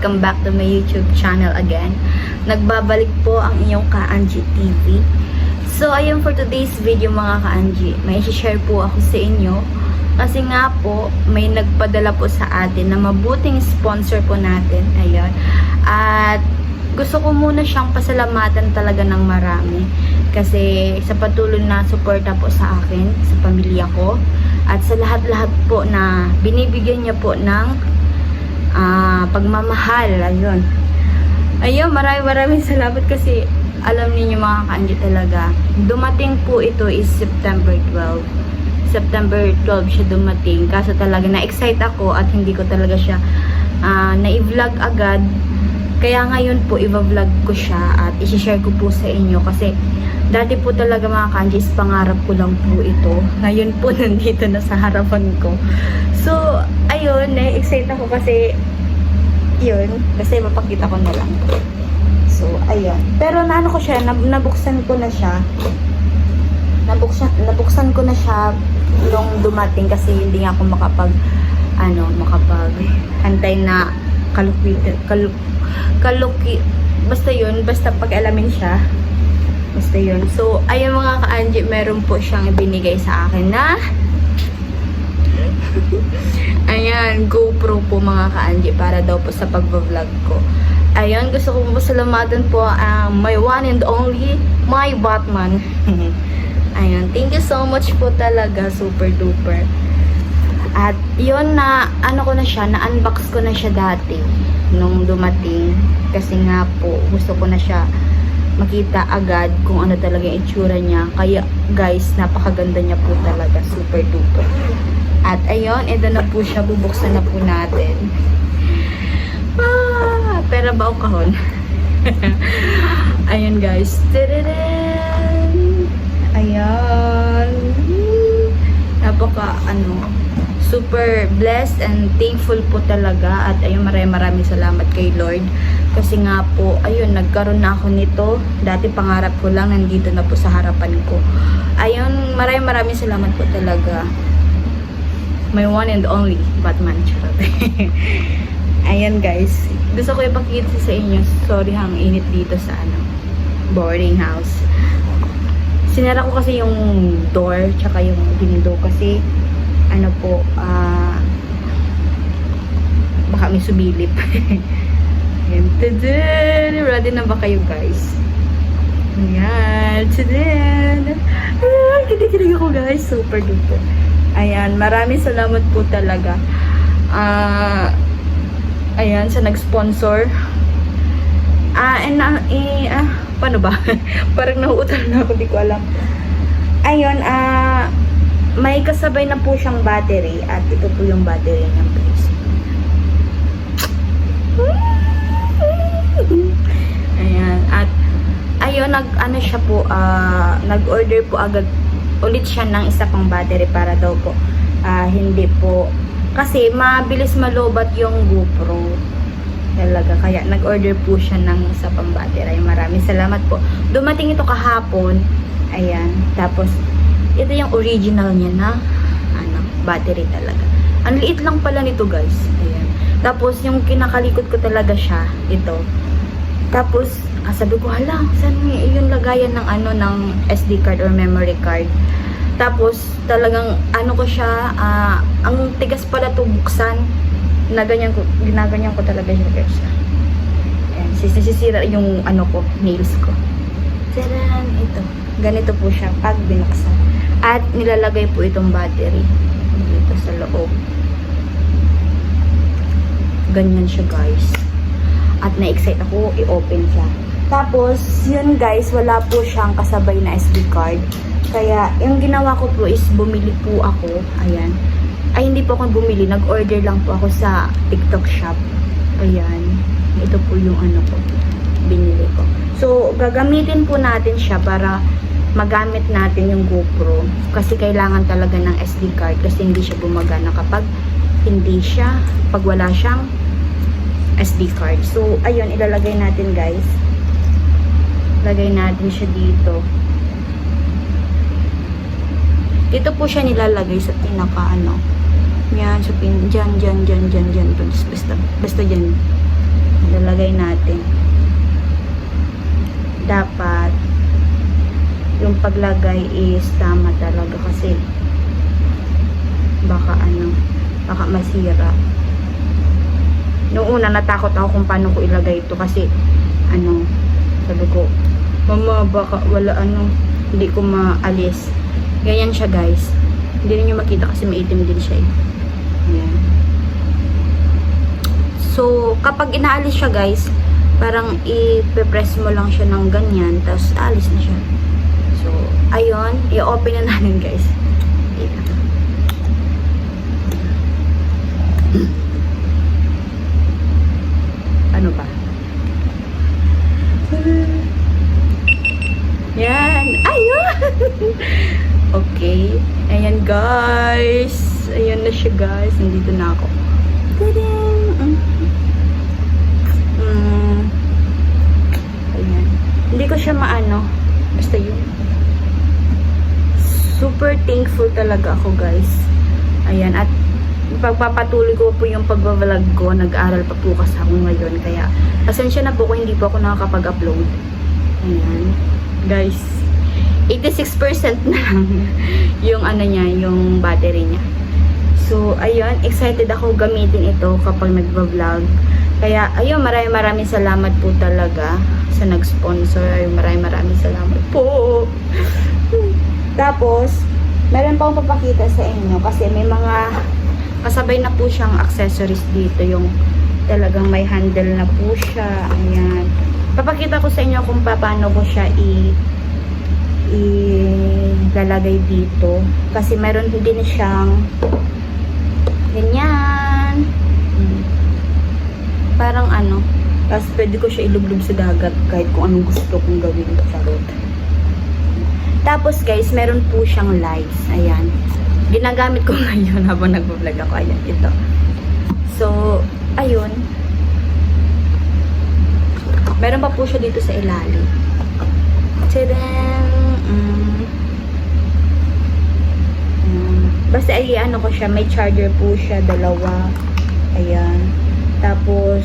Welcome back to my YouTube channel again. Nagbabalik po ang inyong ka-anji TV. So, ayan for today's video mga ka-anji. May share po ako sa inyo. Kasi nga po, may nagpadala po sa atin na mabuting sponsor po natin. Ayan. At gusto ko muna siyang pasalamatan talaga ng marami. Kasi sa patuloy na suporta po sa akin, sa pamilya ko, at sa lahat-lahat po na binibigyan niya po ng ah, pagmamahal. Ayun. Ayun, maraming maraming salamat kasi alam niyo mga kanji talaga. Dumating po ito is September 12. September 12 siya dumating. Kaso talaga na-excite ako at hindi ko talaga siya ah, na-vlog agad. Kaya ngayon po, i-vlog ko siya at isi-share ko po sa inyo kasi dati po talaga mga kanjis, pangarap ko lang po ito. Ngayon po, nandito na sa harapan ko. So, ayun, na-excite ako kasi yun, kasi mapakita ko na lang. So, ayun. Pero naano ko siya, nab- nabuksan ko na siya. Nabuksan, nabuksan ko na siya nung dumating kasi hindi nga ako makapag ano, makapag hantay na kaluki, kaluk, kaluki, basta yun, basta pag-alamin siya. Basta yun. So, ayun mga ka-Anji, meron po siyang ibinigay sa akin na Ayan, GoPro po mga ka-Anji para daw po sa pag-vlog ko. Ayan, gusto ko po salamatan po ang my one and only, my Batman. Ayan, thank you so much po talaga, super duper. At yun na, ano ko na siya, na-unbox ko na siya dati nung dumating. Kasi nga po, gusto ko na siya makita agad kung ano talaga yung itsura niya. Kaya guys, napakaganda niya po talaga, super duper. At ayun, ito na po siya, bubuksan na po natin. Ah, pera ba o kahon? Ayan guys. Tadadaan! Ayan. Napaka ano, super blessed and thankful po talaga. At ayun, maraming maraming salamat kay Lord. Kasi nga po, ayun, nagkaroon na ako nito. Dati pangarap ko lang, nandito na po sa harapan ko. Ayun, maraming maraming salamat po talaga my one and only Batman charot. Ayan guys. Gusto ko ipakita sa inyo. Sorry hang init dito sa ano boarding house. Sinara ko kasi yung door tsaka yung window kasi ano po ah baka may subilip. Ayan. Tadaan! Ready na ba kayo guys? Ayan. Tadaan! Ah, kinig-kinig ako guys. Super duper. Ayan, maraming salamat po talaga. Ah, ayan, sa nag-sponsor. Ah, and na, eh, ah, paano ba? Parang nauutal na ako, di ko alam. Ayun, ah, may kasabay na po siyang battery at ito po yung battery niya, please. Ayan, at ayun, nag, ano siya po, ah, nag-order po agad ulit siya ng isa pang battery para daw po ah, hindi po kasi mabilis malobat yung GoPro talaga kaya nag-order po siya ng isa pang battery maraming salamat po dumating ito kahapon ayan tapos ito yung original niya na ano, battery talaga ang liit lang pala nito guys ayan tapos yung kinakalikod ko talaga siya ito tapos, ah, sabi ko, hala, saan yung lagayan ng ano, ng SD card or memory card. Tapos, talagang, ano ko siya, ah, ang tigas pala to buksan. Ginaganyan ko, ginaganyan ko talaga siya guys. Ayan, sisisira yung ano ko, nails ko. Taran, ito. Ganito po siya pag binuksan. At nilalagay po itong battery dito sa loob. Ganyan siya guys at na-excite ako i-open siya. Tapos, yun guys, wala po siyang kasabay na SD card. Kaya, yung ginawa ko po is bumili po ako. Ayan. Ay, hindi po ako bumili. Nag-order lang po ako sa TikTok shop. Ayan. Ito po yung ano ko. Binili ko. So, gagamitin po natin siya para magamit natin yung GoPro. Kasi kailangan talaga ng SD card kasi hindi siya gumagana kapag hindi siya, pag wala siyang SD card. So, ayun, ilalagay natin guys. Lagay natin siya dito. Dito po siya nilalagay sa pinaka ano. Yan, so pin, dyan, dyan, dyan, dyan, dyan. Basta, basta, dyan. Lalagay natin. Dapat, yung paglagay is tama talaga kasi baka ano, baka masira. Noong una, natakot ako kung paano ko ilagay ito kasi, ano, sabi ko, mama, baka wala ano, hindi ko maalis. Ganyan siya, guys. Hindi niyo makita kasi maitim din siya eh. Ayan. So, kapag inaalis siya, guys, parang i-press mo lang siya ng ganyan, tapos alis na siya. Ayun, i-open na natin, guys. Ano ba? Yan. Ayun! okay. Ayan, guys. Ayan na siya, guys. Nandito na ako. Tadang! Mm. Mm. Ayan. Hindi ko siya maano. Basta yun. Super thankful talaga ako, guys. Ayan. At pagpapatuloy ko po yung pagbablog ko. Nag-aral pa po kasi ako ngayon. Kaya, pasensya na po kung hindi po ako nakakapag-upload. Ayan. Guys, 86% na lang yung ano niya, yung battery niya. So, ayun, excited ako gamitin ito kapag nagba-vlog. Kaya, ayun, maraming maraming salamat po talaga sa nag-sponsor. Ayun, maraming maraming salamat po. Tapos, meron pa akong papakita sa inyo kasi may mga kasabay na po siyang accessories dito. Yung talagang may handle na po siya. Ayan. Papakita ko sa inyo kung paano ko siya i ilalagay dito. Kasi meron din siyang ganyan. Hmm. Parang ano, tapos pwede ko siya ilublob sa dagat kahit kung anong gusto kong gawin. Charot. Tapos guys, meron po siyang lights. Ayan. Ginagamit ko ngayon habang nagbablog ako. Ayan, ito. So, ayun. Meron pa po siya dito sa ilalim. Tadam! Mm. Mm. Basta ay ano ko siya, may charger po siya, dalawa. Ayan. Tapos,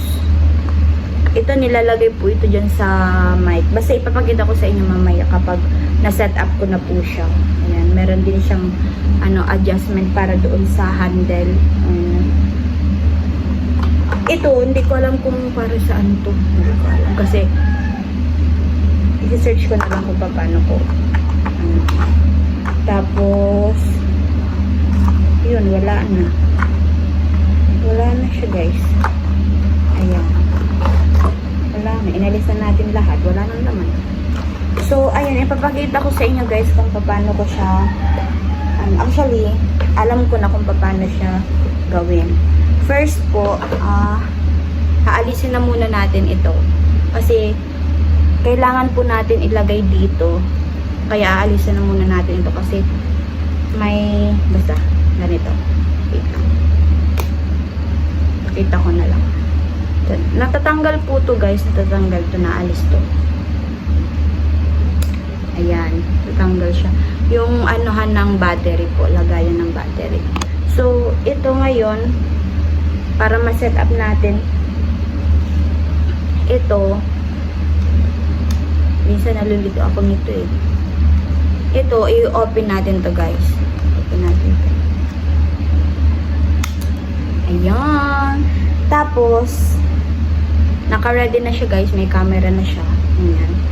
ito nilalagay po ito dyan sa mic. Basta ipapakita ko sa inyo mamaya kapag na-set up ko na po siya. Ayan. Meron din siyang ano, adjustment para doon sa handle. Ayan. Ito, hindi ko alam kung para saan to. Hindi ko alam. Kasi, i-search ko na lang kung paano ko. Ano. Tapos, yun, wala na. Wala na siya, guys. Ayan. Wala na. Inalis na natin lahat. Wala na naman. So, ayun, ipapakita ko sa inyo, guys, kung paano ko siya um, actually, alam ko na kung paano siya gawin. First po, ah, haalisin na muna natin ito. Kasi, kailangan po natin ilagay dito. Kaya, aalisin na muna natin ito kasi may, basta, ganito. Wait lang. Pakita ko na lang. Natatanggal po to guys. Natatanggal to. Naalis to. Ayan. Tatanggal siya. Yung anuhan ng battery po. Lagayan ng battery. So, ito ngayon, para ma-set up natin, ito, minsan nalulito ako nito eh. Ito, i-open natin to guys. Open natin to. Ayan. Tapos, naka-ready na siya guys. May camera na siya. Ayan.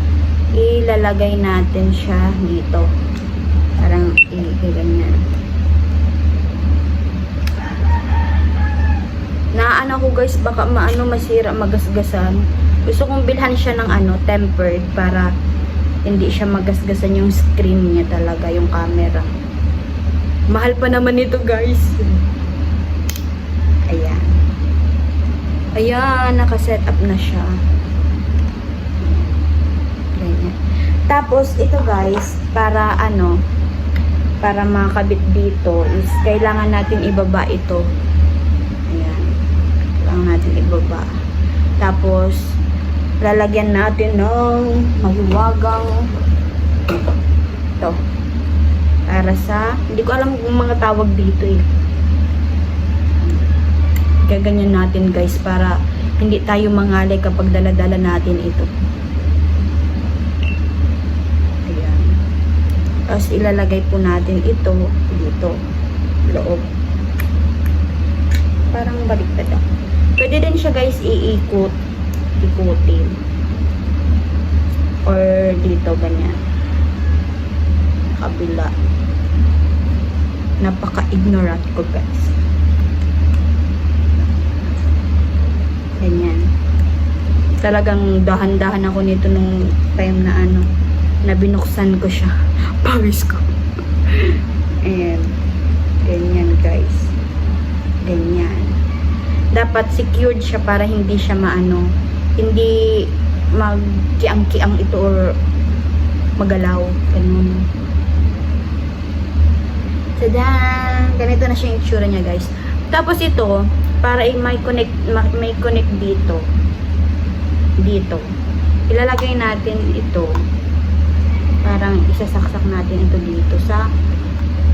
Ilalagay natin siya dito. Parang i-ganyan. Na ano ko guys, baka maano masira, magasgasan. Gusto kong bilhan siya ng ano, tempered para hindi siya magasgasan yung screen niya talaga, yung camera. Mahal pa naman ito guys. Ayan. Ayan, nakaset up na siya. Ganyan. Tapos, ito guys, para ano, para makabit dito is kailangan natin ibaba ito. Ayan. Kailangan natin ibaba. Tapos, lalagyan natin ng mahiwagang ito. Para sa, hindi ko alam kung mga tawag dito eh. gaganyan natin guys para hindi tayo mangalay kapag daladala natin ito. Ayan. Tapos ilalagay po natin ito dito. Loob. Parang baliktad ako. Pwede din siya guys iikot. Ikutin. Or dito ganyan. Kabila. Napaka-ignorant ko guys. Ganyan. Talagang dahan-dahan ako nito nung time na ano, na binuksan ko siya. Pawis ko. Ayan. Ganyan guys. Ganyan. Dapat secured siya para hindi siya maano, hindi magkiang-kiang ito or magalaw. Ganun. Tada! Ganito na siya yung itsura niya, guys. Tapos ito, para may connect, ma- may connect dito. Dito. Ilalagay natin ito. Parang isasaksak natin ito dito sa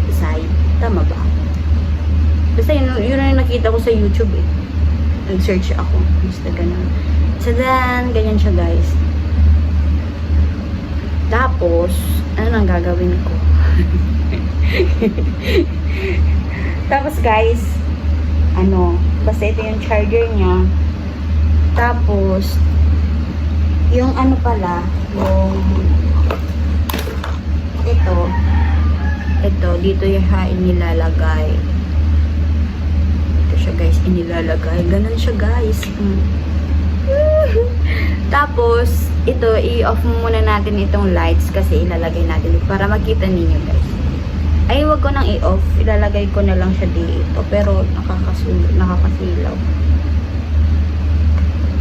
side. Tama ba? Basta yun, yun ang nakita ko sa YouTube eh. Nag-search ako. Basta ganun. So then, ganyan siya guys. Tapos, ano nang gagawin ko? Tapos guys, ano, basta ito yung charger niya. Tapos, yung ano pala, yung ito, ito, dito yung ha inilalagay. Ito siya guys, inilalagay. Ganun siya guys. Mm. Tapos, ito, i-off muna natin itong lights kasi ilalagay natin para makita ninyo guys. Ay, wag ko nang i-off. Ilalagay ko na lang siya dito. Pero, nakakasilaw.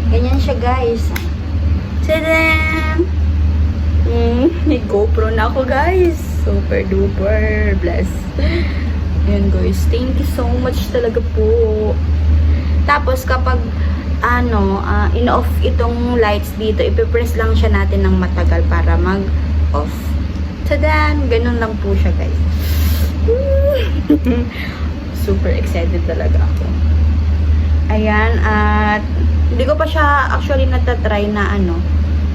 Ganyan siya guys. Tadam! Mm, may GoPro na ako guys. Super duper bless. Ayan guys. Thank you so much talaga po. Tapos kapag ano, ah, in-off itong lights dito, ipipress lang siya natin ng matagal para mag-off. Tadan! Ganun lang po siya guys. Super excited talaga ako. Ayan, at hindi ko pa siya actually natatry na ano,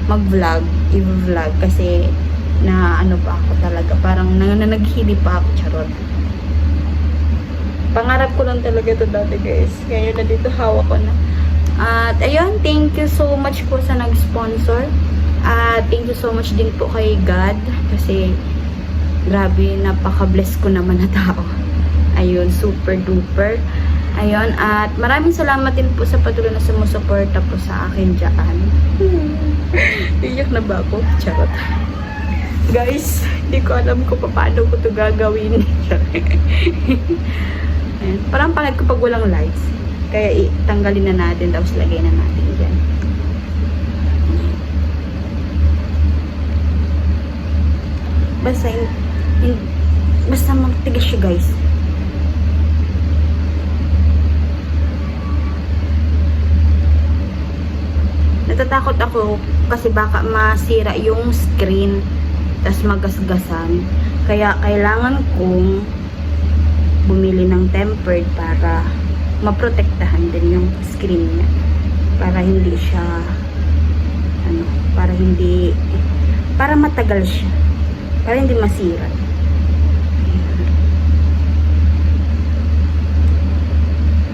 mag-vlog, i-vlog kasi na ano pa ako talaga, parang nananaghili pa ako, charot. Pangarap ko lang talaga ito dati guys. Kaya na dito hawak ko na. At ayun, thank you so much po sa nag-sponsor. At thank you so much din po kay God kasi grabe, napaka-bless ko naman na tao. Ayun, super duper. Ayun, at maraming salamat din po sa patuloy na sumusuporta po sa akin dyan. Iyak na ba ako? Charot. Guys, hindi ko alam kung paano ko to gagawin. Ayan, parang pangit ko pag walang lights. Kaya itanggalin na natin, tapos lagay na natin dyan. Basta, basta magtigas siya guys. Natatakot ako kasi baka masira yung screen tas magasgasan. Kaya kailangan kong bumili ng tempered para maprotektahan din yung screen niya. Para hindi siya ano, para hindi para matagal siya. Para hindi masira.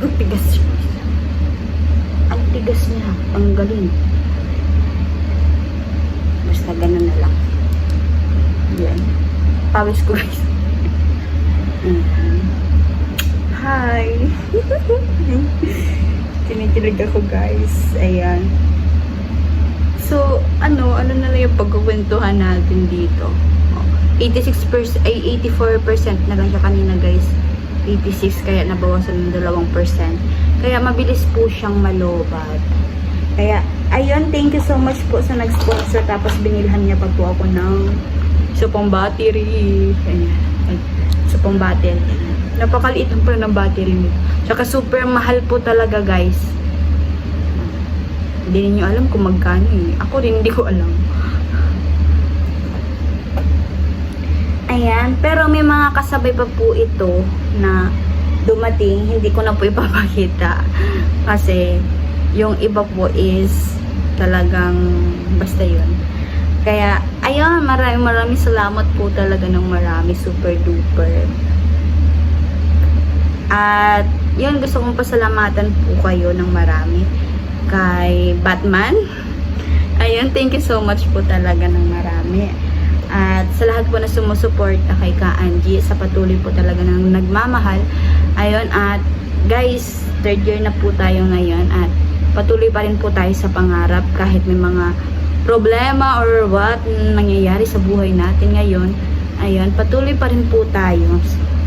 Ang tigas siya. Ang tigas niya. Ang galing. Basta ganun na lang. Yan. Pawis ko guys. Mhm. Hi! Kinikilig ako guys. Ayan. So, ano, ano na lang yung pagkukwentuhan natin dito. Oh, 86%, ay 84% na lang siya kanina guys. 86 kaya nabawasan ng 2%. Kaya mabilis po siyang malobat. Kaya, ayun, thank you so much po sa nag-sponsor. Tapos binilhan niya pa po ako ng supong battery. Ayan. Ay, supong battery. Napakaliit lang pala ng battery nito. Tsaka super mahal po talaga guys. Hindi niyo alam kung magkano eh. Ako rin hindi ko alam. Ayan. Pero may mga kasabay pa po ito na dumating, hindi ko na po ipapakita. Kasi, yung iba po is talagang basta yun. Kaya, ayun, maraming maraming salamat po talaga ng marami. Super duper. At, yun, gusto kong pasalamatan po kayo ng marami. Kay Batman. Ayun, thank you so much po talaga ng marami. At sa lahat po na sumusuporta kay Ka Angie, sa patuloy po talaga ng nagmamahal. Ayun, at guys, third year na po tayo ngayon at patuloy pa rin po tayo sa pangarap kahit may mga problema or what nangyayari sa buhay natin ngayon. Ayun, patuloy pa rin po tayo.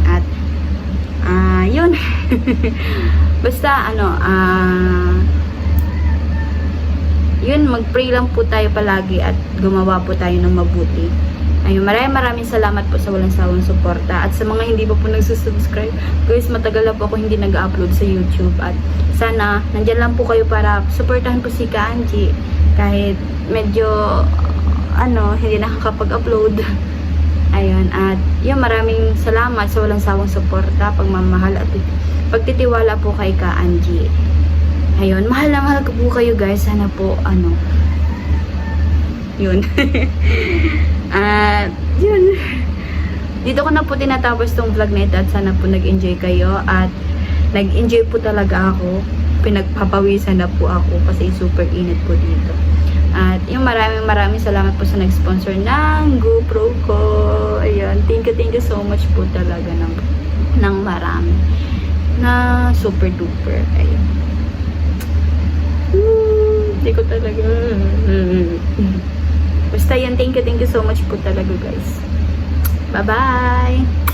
At, ah, yun. Basta, ano, ah, yun, mag-pray lang po tayo palagi at gumawa po tayo ng mabuti. Ayun, maraming maraming salamat po sa walang sawang suporta. At sa mga hindi pa po nagsusubscribe, guys, matagal na po ako hindi nag-upload sa YouTube. At sana, nandyan lang po kayo para supportahan po si Ka Angie. Kahit medyo, ano, hindi nakakapag-upload. Ayun, at yun, maraming salamat sa walang sawang suporta, pagmamahal at pagtitiwala po kay Ka Angie. Ayun, mahal na mahal ko po kayo guys. Sana po, ano, yun. At, yun. Dito ko na po tinatapos tong vlog na ito at sana po nag-enjoy kayo at nag-enjoy po talaga ako. Pinagpapawisan na po ako kasi super init po dito. At yung maraming maraming salamat po sa nag-sponsor ng GoPro ko. Ayun, thank you, thank you so much po talaga ng, ng marami. Na super duper. Ayun. Hindi ko talaga. Basta yan, thank you, thank you so much po talaga guys. Bye-bye!